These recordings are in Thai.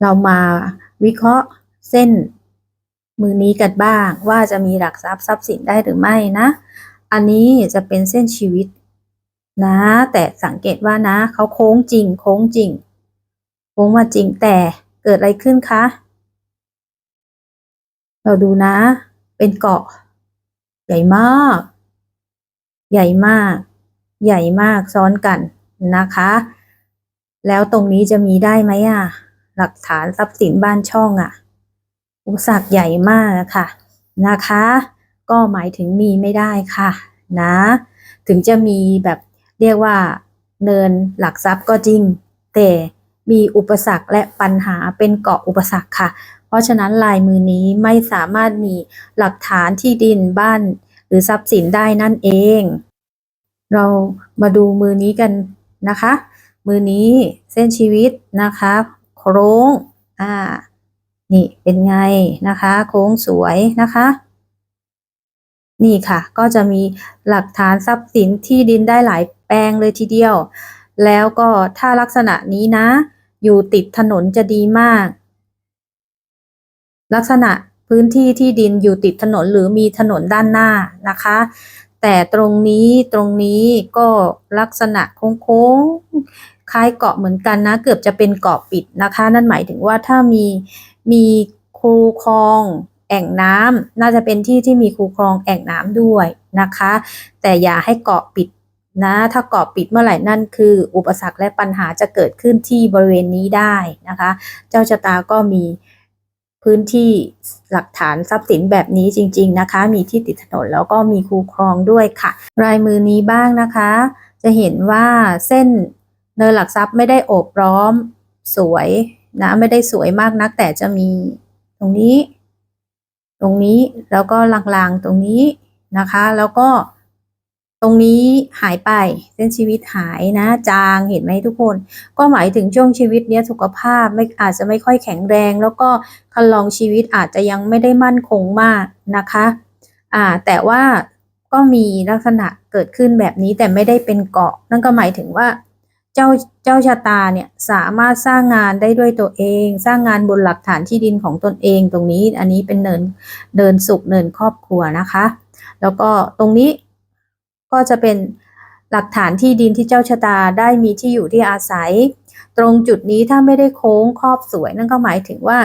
เรามาวิเคราะห์เส้น มือนี้กันบ้าง ว่าจะมีหลักทรัพย์ทรัพย์สินได้หรือไม่นะ อันนี้จะเป็นเส้นชีวิตนะ แต่สังเกตว่านะเขาโค้งจริง โค้งจริง โค้งมาจริงแต่เกิดอะไรขึ้นคะ เราดูนะ เป็นเกาะ ใหญ่มาก ใหญ่มาก ใหญ่มากซ้อนกันนะคะ แล้วตรงนี้จะมีได้ไหมอะ หลักฐานทรัพย์สินบ้านช่องอะ อุปสรรคใหญ่มากะค่ะ นะคะ ก็หมายถึงมีไม่ได้ค่ะ นะ ถึงจะมีแบบเรียกว่า เนินหลักทรัพย์ก็จริง แต่มีอุปสรรคและปัญหาเป็นเกาะอุปสรรคค่ะ เพราะฉะนั้นลายมือนี้ไม่สามารถมีหลักฐานที่ดินบ้าน หรือทรัพย์สินได้นั่นเอง เรามาดูมือนี้กันนะคะ มือนี้เส้นชีวิตนะคะ ค้ง อ่า นี่เป็นไงนะคะ โค้งสวยนะคะ นี่ค่ะ ก็จะมีหลักฐานทรัพย์สินที่ดินได้หลายแปลงเลยทีเดียว แล้วก็ถ้าลักษณะนี้นะ อยู่ติดถนนจะดีมาก ลักษณะพื้นที่ที่ดินอยู่ติดถนนหรือมีถนนด้านหน้านะคะ แต่ตรงนี้ตรงนี้ก็ลักษณะโค้ง คล้ายเกาะเหมือนกันนะ เกือบจะเป็นเกาะปิดนะคะ นั่นหมายถึงว่าถ้ามีมีคูคลอง แอ่งน้ำน่าจะเป็นที่ที่มีคูคลองแอ่งน้ำด้วยนะคะ แต่อย่าให้เกาะปิดนะ ถ้าเกาะปิดเมื่อไหร่นั่นคือ อุปสรรคและปัญหาจะเกิดขึ้นที่บริเวณนี้ได้นะคะ เจ้าชะตาก็มีพื้นที่หลักฐานทรัพย์สินแบบนี้จริง ๆนะคะ มีที่ติดถนนแล้วก็มีคูคลองด้วยค่ะ รายมือนี้บ้างนะคะ จะเห็นว่าเส้น เนินหลักทรัพย์ไม่ได้โอบล้อมสวยนะไม่ได้สวยมากนัก แต่จะมีตรงนี้ ตรงนี้แล้วก็ลางๆตรงนี้นะคะ แล้วก็ตรงนี้หายไปเส้นชีวิตหายนะจางเห็นไหมทุกคน ก็หมายถึงช่วงชีวิตเนี้ยสุขภาพไม่อาจจะไม่ค่อยแข็งแรง แล้วก็คันลองชีวิตอาจจะยังไม่ได้มั่นคงมากนะคะอ่าแต่ว่าก็มีลักษณะเกิดขึ้นแบบนี้แต่ไม่ได้เป็นเกาะ นั่นก็หมายถึงว่า เจ้าเจ้าชะตาเนี่ยสามารถสร้างงานได้ด้วยตัวเอง สร้างงานบนหลักฐานที่ดินของตนเองตรงนี้อันนี้เป็นเนินเนินสุขเนินครอบครัวนะคะ แล้วก็ตรงนี้ก็จะเป็นหลักฐานที่ดินที่เจ้าชะตาได้มีที่อยู่ที่อาศัย ตรงจุดนี้ถ้าไม่ได้โค้งครอบสวยนั่นก็หมายถึงว่า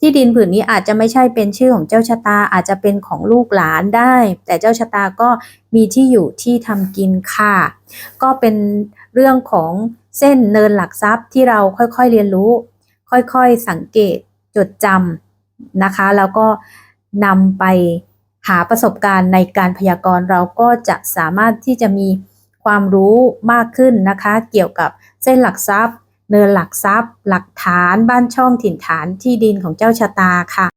ที่ดินผืนนี้อาจจะไม่ใช่เป็นชื่อของเจ้าชะตาอาจจะเป็นของลูกหลานได้ แต่เจ้าชะตาก็มีที่อยู่ที่ทำกินค่ะ ก็เป็นเรื่องของเส้นเนินหลักทรัพย์ที่เราค่อยๆเรียนรู้ ค่อยๆสังเกตจดจำนะคะ แล้วก็นำไปหาประสบการณ์ในการพยากรณ์เราก็จะสามารถที่จะมีความรู้มากขึ้นนะคะ เกี่ยวกับเส้นหลักทรัพย์ เนินหลักทรัพย์ หลักฐาน บ้านช่องถิ่นฐานที่ดินของเจ้าชะตาค่ะ